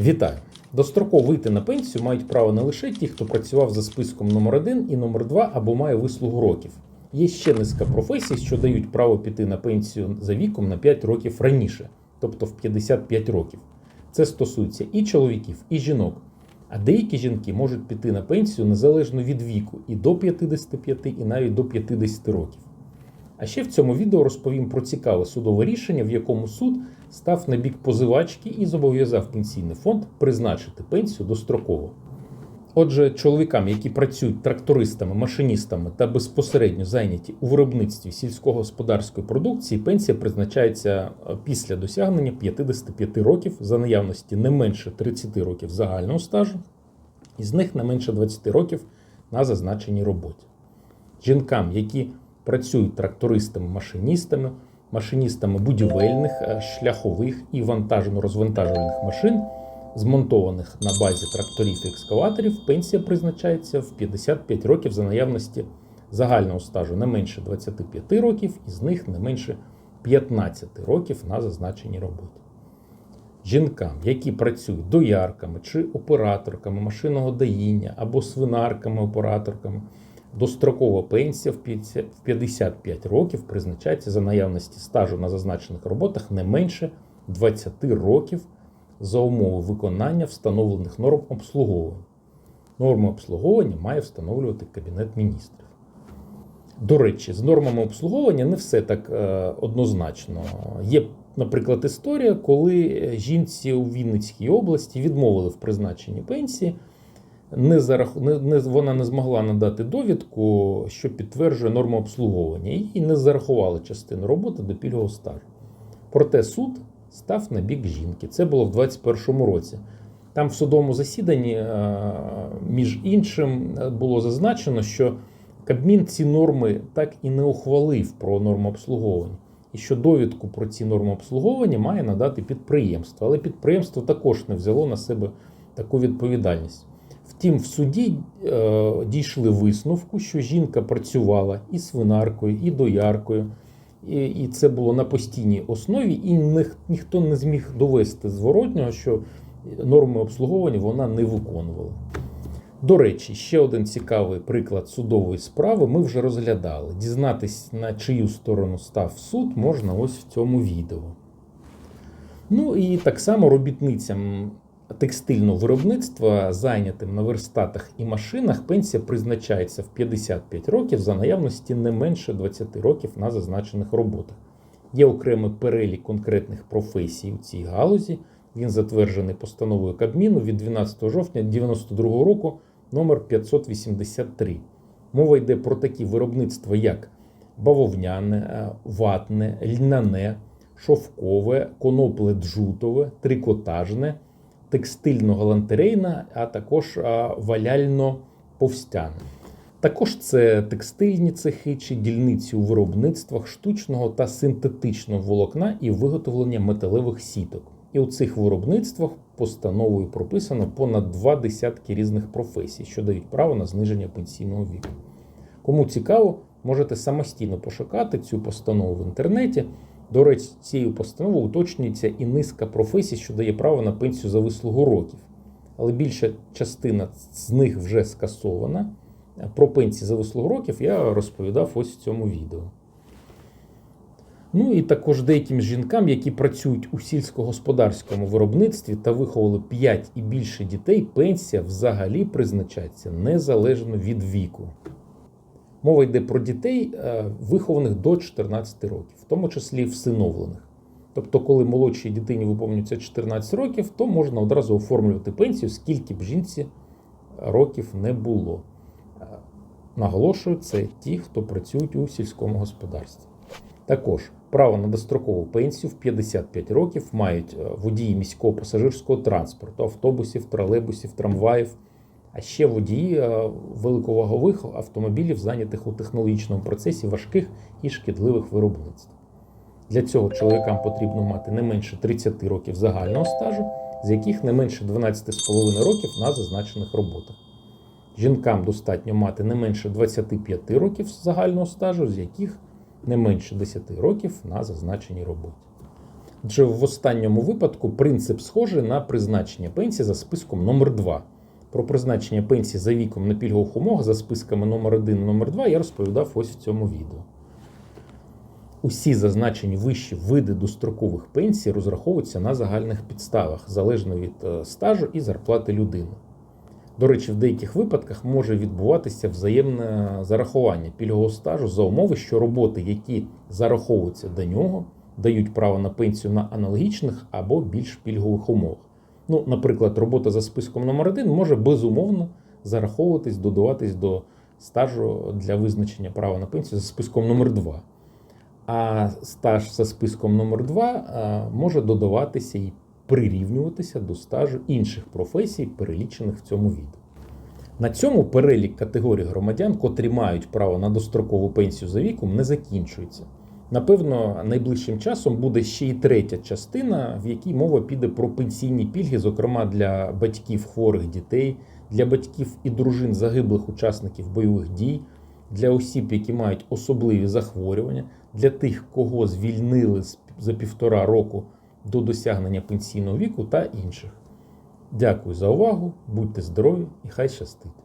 Вітаю! Достроково вийти на пенсію мають право не лише ті, хто працював за списком номер 1 і номер 2 або має вислугу років. Є ще низка професій, що дають право піти на пенсію за віком на 5 років раніше, тобто в 55 років. Це стосується і чоловіків, і жінок. А деякі жінки можуть піти на пенсію незалежно від віку і до 55, і навіть до 50 років. А ще в цьому відео розповім про цікаве судове рішення, в якому суд став на бік позивачки і зобов'язав пенсійний фонд призначити пенсію достроково. Отже, чоловікам, які працюють трактористами, машиністами та безпосередньо зайняті у виробництві сільськогосподарської продукції, пенсія призначається е, після досягнення 55 років за наявності не менше 30 років загального стажу, із них не менше 20 років на зазначеній роботі. Жінкам, які працюють трактористами, машиністами, машиністами будівельних, е, шляхових і вантажно-розвантажувальних машин, змонтованих на базі тракторів і екскаваторів, пенсія призначається в 55 років за наявності загального стажу не менше 25 років, із них не менше 15 років на зазначеній роботі. Жінкам, які працюють доярками чи операторками машинного доїння або свинарками-операторками, дострокова пенсія в 55 років призначається за наявності стажу на зазначених роботах не менше 20 років за умови виконання встановлених норм обслуговування. Норми обслуговування має встановлювати Кабінет міністрів. До речі, з нормами обслуговування не все так е, однозначно. Є, наприклад, історія, коли жінці у Вінницькій області відмовили в призначенні пенсії. Не зарах... не, вона не змогла надати довідку, що підтверджує норму обслуговування, і не зарахували частину роботи до пільгового стажу. Проте суд став на бік жінки. Це було в 2021 році. Там в судовому засіданні, е, між іншим, е, було зазначено, що Кабмін ці норми так і не ухвалив про норму обслуговування. І що довідку про ці норми обслуговування має надати підприємство. Але підприємство також не взяло на себе таку відповідальність. Втім, в суді е, дійшли висновку, що жінка працювала і свинаркою, і дояркою, і, і це було на постійній основі, і ніх, ніхто не зміг довести зворотнього, що норми обслуговування вона не виконувала. До речі, ще один цікавий приклад судової справи ми вже розглядали. Дізнатись, на чию сторону став суд, можна ось в цьому відео. Ну і так само робітницям текстильного виробництва, зайнятим на верстатах і машинах, пенсія призначається в 55 років за наявності не менше 20 років на зазначених роботах. Є окремий перелік конкретних професій у цій галузі. Він затверджений постановою Кабміну від 12 жовтня 1992 року номер 583. Мова йде про такі виробництва, як бавовняне, ватне, льняне, шовкове, конопле джутове, трикотажне, текстильно-галантерейне, а також валяльно-повстяне. Також це текстильні цехи чи дільниці у виробництвах штучного та синтетичного волокна і виготовлення металевих сіток. І у цих виробництвах постановою прописано понад два десятки різних професій, що дають право на зниження пенсійного віку. Кому цікаво, можете самостійно пошукати цю постанову в інтернеті. До речі, цією постановою уточнюється і низка професій, що дає право на пенсію за вислугу років. Але більша частина з них вже скасована. Про пенсії за вислугу років я розповідав ось в цьому відео. Ну і також деяким жінкам, які працюють у сільськогосподарському виробництві та виховали 5 і більше дітей, пенсія взагалі призначається незалежно від віку. Мова йде про дітей, вихованих до 14 років, в тому числі всиновлених. Тобто, коли молодшій дитині виповнюється 14 років, то можна одразу оформлювати пенсію, скільки б жінці років не було. Наголошую, це ті, хто працюють у сільському господарстві. Також право на дострокову пенсію в 55 років мають водії міського пасажирського транспорту, автобусів, тролейбусів, трамваїв, а ще водії великовагових автомобілів, зайнятих у технологічному процесі важких і шкідливих виробництв. Для цього чоловікам потрібно мати не менше 30 років загального стажу, з яких не менше 12,5 років на зазначених роботах. Жінкам достатньо мати не менше 25 років загального стажу, з яких не менше 10 років на зазначеній роботі. Адже в останньому випадку принцип схожий на призначення пенсії за списком номер 2 Про призначення пенсії за віком на пільгових умовах за списками номер 1 і номер 2 я розповідав ось в цьому відео. Усі зазначені вищі види дострокових пенсій розраховуються на загальних підставах, залежно від е, стажу і зарплати людини. До речі, в деяких випадках може відбуватися взаємне зарахування пільгового стажу за умови, що роботи, які зараховуються до нього, дають право на пенсію на аналогічних або більш пільгових умовах. Ну, наприклад, робота за списком номер 1 може безумовно зараховуватись, додаватись до стажу для визначення права на пенсію за списком номер 2 а стаж за списком номер 2 може додаватися і прирівнюватися до стажу інших професій, перелічених в цьому відео. На цьому перелік категорій громадян, котрі мають право на дострокову пенсію за віком, не закінчується. Напевно, найближчим часом буде ще й третя частина, в якій мова піде про пенсійні пільги, зокрема для батьків хворих дітей, для батьків і дружин загиблих учасників бойових дій, для осіб, які мають особливі захворювання, для тих, кого звільнили за півтора року до досягнення пенсійного віку та інших. Дякую за увагу, будьте здорові і хай щастить!